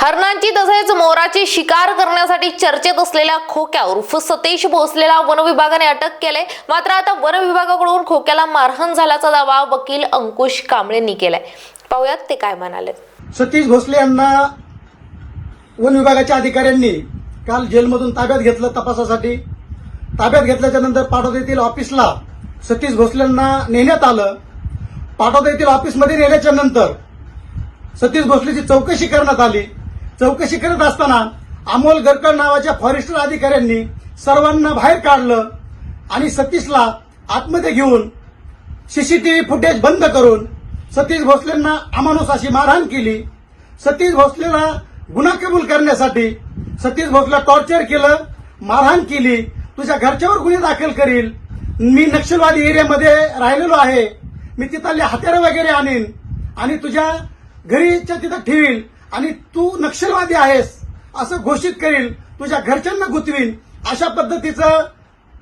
हरणांची तसेच मोराची शिकार करण्यासाठी चर्चेत असलेल्या खोक्या उर्फ सतेश भोसलेला वन विभागाने अटक केले. मात्र आता वन विभागाकडून खोक्याला मारहाण झाल्याचा दावा वकील अंकुश कांबळेंनी केलाय. पाहुयात ते काय म्हणाले. सतीश भोसले यांना वन विभागाच्या अधिकाऱ्यांनी काल जेलमधून ताब्यात घेतलं तपासासाठी. ताब्यात घेतल्याच्या नंतर पाटोदा येथील ऑफिसला सतीश भोसलेंना नेण्यात आलं. पाटोदा येथील ऑफिसमध्ये नेल्याच्या नंतर सतीश भोसलेची चौकशी करण्यात आली. चौकशी करत असताना अमोल गरकड नावाच्या फॉरेस्टर अधिकाऱ्यांनी सर्वांना बाहेर काढलं आणि सतीशला आतमध्ये घेऊन सीसीटीव्ही फुटेज बंद करून सतीश भोसलेंना अमानुष अशी मारहाण केली. सतीश भोसलेला गुन्हा कबूल करण्यासाठी सतीश भोसला टॉर्चर केलं मारहाण केली. तुझ्या घरच्यावर गुन्हे दाखल करील. मी नक्षलवादी एरियामध्ये राहिलेलो आहे. मी तिथले हत्यारं वगैरे आणीन आणि तुझ्या घरीच्या तिथं ठेवील. आणि तू नक्षलवादी आहेस असं घोषित करील तुझ्या घरच्यांना गुतवीन. अशा पद्धतीचं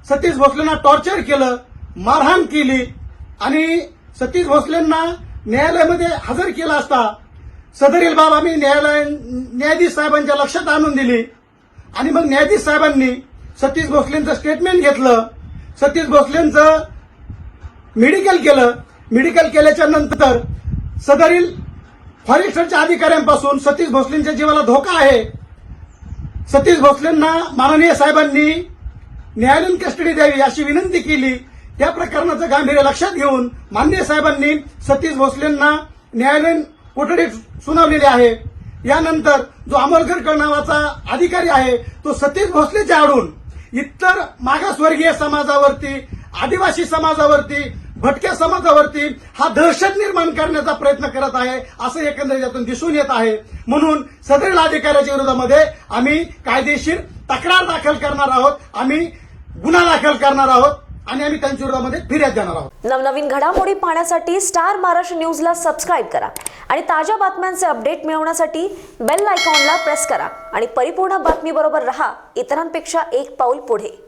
सतीश भोसलेंना टॉर्चर केलं मारहाण केली. आणि सतीश भोसलेंना न्यायालयामध्ये हजर केला असता सदरील बाब आम्ही न्यायालय न्यायाधीश साहेबांच्या लक्षात आणून दिली. आणि मग न्यायाधीश साहेबांनी सतीश भोसलेंचं स्टेटमेंट घेतलं. सतीश भोसलेंचं मेडिकल केलं. मेडिकल केल्याच्यानंतर सदरील फॉरेस्टरच्या अधिकाऱ्यांपासून सतीश भोसलेंच्या जीवाला धोका आहे. सतीश भोसलेंना माननीय साहेबांनी न्यायालयीन कस्टडी द्यावी अशी विनंती केली. त्या प्रकरणाचं गांभीर्य लक्षात घेऊन माननीय साहेबांनी सतीश भोसलेंना न्यायालयीन कोठडीत सुनावलेली आहे. यानंतर जो अमोलकर नावाचा अधिकारी आहे तो सतीश भोसलेच्या आडून इतर मागासवर्गीय समाजावरती आदिवासी समाजावरती भटक्या समाजावरती हा दहशत निर्माण करण्याचा प्रयत्न करत आहे असं एकंदरीत यातून दिसून येत आहे. म्हणून सदरील अधिकाऱ्याच्या विरोधामध्ये आम्ही कायदेशीर तक्रार दाखल करणार आहोत आम्ही गुन्हा दाखल करणार आहोत आणि आम्ही त्यांच्या विरोधामध्ये फिर्याद देणार आहोत. नवनवीन घडामोडी पाहण्यासाठी स्टार महाराष्ट्र न्यूजला सबस्क्राईब करा आणि ताज्या बातम्यांचे अपडेट मिळवण्यासाठी बेल आयकॉनला प्रेस करा आणि परिपूर्ण बातमीबरोबर रहा इतरांपेक्षा एक पाऊल पुढे.